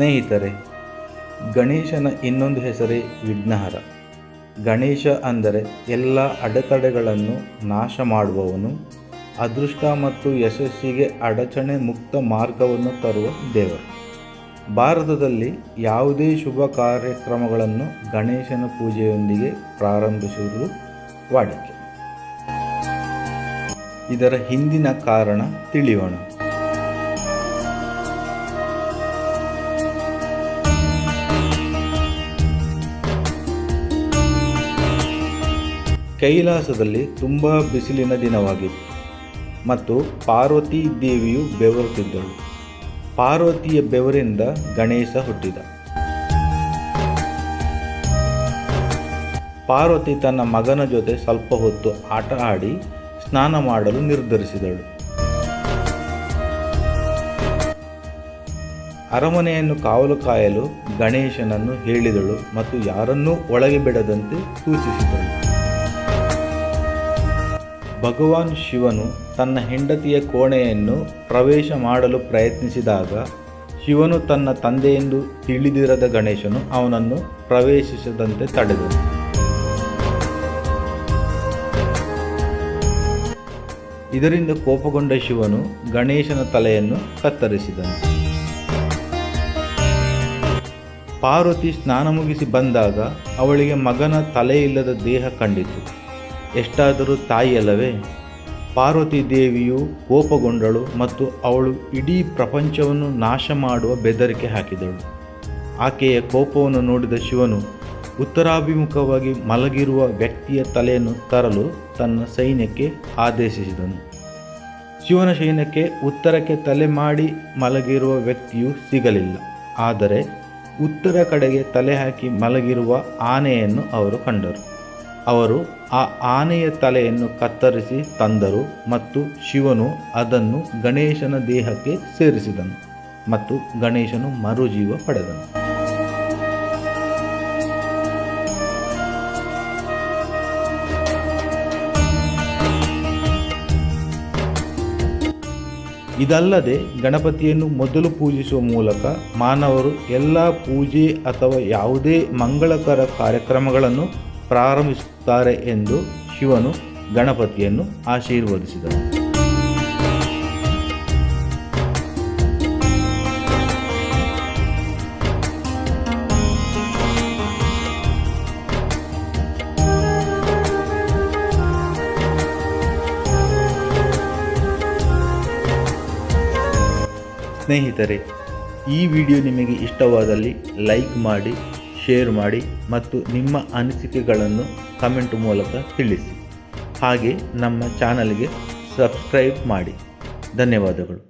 ಸ್ನೇಹಿತರೆ, ಗಣೇಶನ ಇನ್ನೊಂದು ಹೆಸರೇ ವಿಘ್ನಹರ. ಗಣೇಶ ಅಂದರೆ ಎಲ್ಲ ಅಡೆತಡೆಗಳನ್ನು ನಾಶ ಮಾಡುವವನು, ಅದೃಷ್ಟ ಮತ್ತು ಯಶಸ್ಸಿಗೆ ಅಡಚಣೆ ಮುಕ್ತ ಮಾರ್ಗವನ್ನು ತರುವ ದೇವರು. ಭಾರತದಲ್ಲಿ ಯಾವುದೇ ಶುಭ ಕಾರ್ಯಕ್ರಮಗಳನ್ನು ಗಣೇಶನ ಪೂಜೆಯೊಂದಿಗೆ ಪ್ರಾರಂಭಿಸುವುದು ವಾಡಿಕೆ. ಇದರ ಹಿಂದಿನ ಕಾರಣ ತಿಳಿಯೋಣ. ಕೈಲಾಸದಲ್ಲಿ ತುಂಬ ಬಿಸಿಲಿನ ದಿನವಾಗಿತ್ತು ಮತ್ತು ಪಾರ್ವತಿ ದೇವಿಯು ಬೆವರುತ್ತಿದ್ದಳು. ಪಾರ್ವತಿಯ ಬೆವರಿಂದ ಗಣೇಶ ಹುಟ್ಟಿದ. ಪಾರ್ವತಿ ತನ್ನ ಮಗನ ಜೊತೆ ಸ್ವಲ್ಪ ಹೊತ್ತು ಆಟ ಆಡಿ ಸ್ನಾನ ಮಾಡಲು ನಿರ್ಧರಿಸಿದಳು. ಅರಮನೆಯನ್ನು ಕಾವಲು ಕಾಯಲು ಗಣೇಶನನ್ನು ಹೇಳಿದಳು ಮತ್ತು ಯಾರನ್ನೂ ಒಳಗೆ ಬಿಡದಂತೆ ಸೂಚಿಸಿದಳು. ಭಗವಾನ್ ಶಿವನು ತನ್ನ ಹೆಂಡತಿಯ ಕೋಣೆಯನ್ನು ಪ್ರವೇಶ ಮಾಡಲು ಪ್ರಯತ್ನಿಸಿದಾಗ ಶಿವನು ತನ್ನ ತಂದೆಯೆಂದು ತಿಳಿದಿರದ ಗಣೇಶನು ಅವನನ್ನು ಪ್ರವೇಶಿಸದಂತೆ ತಡೆದನು. ಇದರಿಂದ ಕೋಪಗೊಂಡ ಶಿವನು ಗಣೇಶನ ತಲೆಯನ್ನು ಕತ್ತರಿಸಿದನು. ಪಾರ್ವತಿ ಸ್ನಾನ ಮುಗಿಸಿ ಬಂದಾಗ ಅವಳಿಗೆ ಮಗನ ತಲೆಯಿಲ್ಲದ ದೇಹ ಕಂಡಿತು. ಎಷ್ಟಾದರೂ ತಾಯಿಯಲ್ಲವೇ? ಪಾರ್ವತಿ ದೇವಿಯು ಕೋಪಗೊಂಡಳು ಮತ್ತು ಅವಳು ಇಡೀ ಪ್ರಪಂಚವನ್ನು ನಾಶ ಮಾಡುವ ಬೆದರಿಕೆ ಹಾಕಿದಳು. ಆಕೆಯ ಕೋಪವನ್ನು ನೋಡಿದ ಶಿವನು ಉತ್ತರಾಭಿಮುಖವಾಗಿ ಮಲಗಿರುವ ವ್ಯಕ್ತಿಯ ತಲೆಯನ್ನು ತರಲು ತನ್ನ ಸೈನ್ಯಕ್ಕೆ ಆದೇಶಿಸಿದನು. ಶಿವನ ಸೈನ್ಯಕ್ಕೆ ಉತ್ತರಕ್ಕೆ ತಲೆ ಮಾಡಿ ಮಲಗಿರುವ ವ್ಯಕ್ತಿಯು ಸಿಗಲಿಲ್ಲ. ಆದರೆ ಉತ್ತರ ಕಡೆಗೆ ತಲೆ ಹಾಕಿ ಮಲಗಿರುವ ಆನೆಯನ್ನು ಅವರು ಕಂಡರು. ಅವರು ಆ ಆನೆಯ ತಲೆಯನ್ನು ಕತ್ತರಿಸಿ ತಂದರು ಮತ್ತು ಶಿವನು ಅದನ್ನು ಗಣೇಶನ ದೇಹಕ್ಕೆ ಸೇರಿಸಿದನು ಮತ್ತು ಗಣೇಶನು ಮರುಜೀವ ಪಡೆದನು. ಇದಲ್ಲದೆ ಗಣಪತಿಯನ್ನು ಮೊದಲು ಪೂಜಿಸುವ ಮೂಲಕ ಮಾನವರು ಎಲ್ಲ ಪೂಜೆ ಅಥವಾ ಯಾವುದೇ ಮಂಗಳಕರ ಕಾರ್ಯಕ್ರಮಗಳನ್ನು ಪ್ರಾರಂಭಿಸುತ್ತಾರೆ ಎಂದು ಶಿವನು ಗಣಪತಿಯನ್ನು ಆಶೀರ್ವದಿಸಿದನು. ಸ್ನೇಹಿತರೆ ಈ ವಿಡಿಯೋ ನಿಮಗೆ ಇಷ್ಟವಾದಲ್ಲಿ ಲೈಕ್ ಮಾಡಿ ಶೇರ್ ಮಾಡಿ ಮತ್ತು ನಿಮ್ಮ ಅನಿಸಿಕೆಗಳನ್ನು ಕಮೆಂಟ್ ಮೂಲಕ ತಿಳಿಸಿ. ಹಾಗೆ ನಮ್ಮ ಚಾನಲ್ಗೆ ಸಬ್ಸ್ಕ್ರೈಬ್ ಮಾಡಿ. ಧನ್ಯವಾದಗಳು.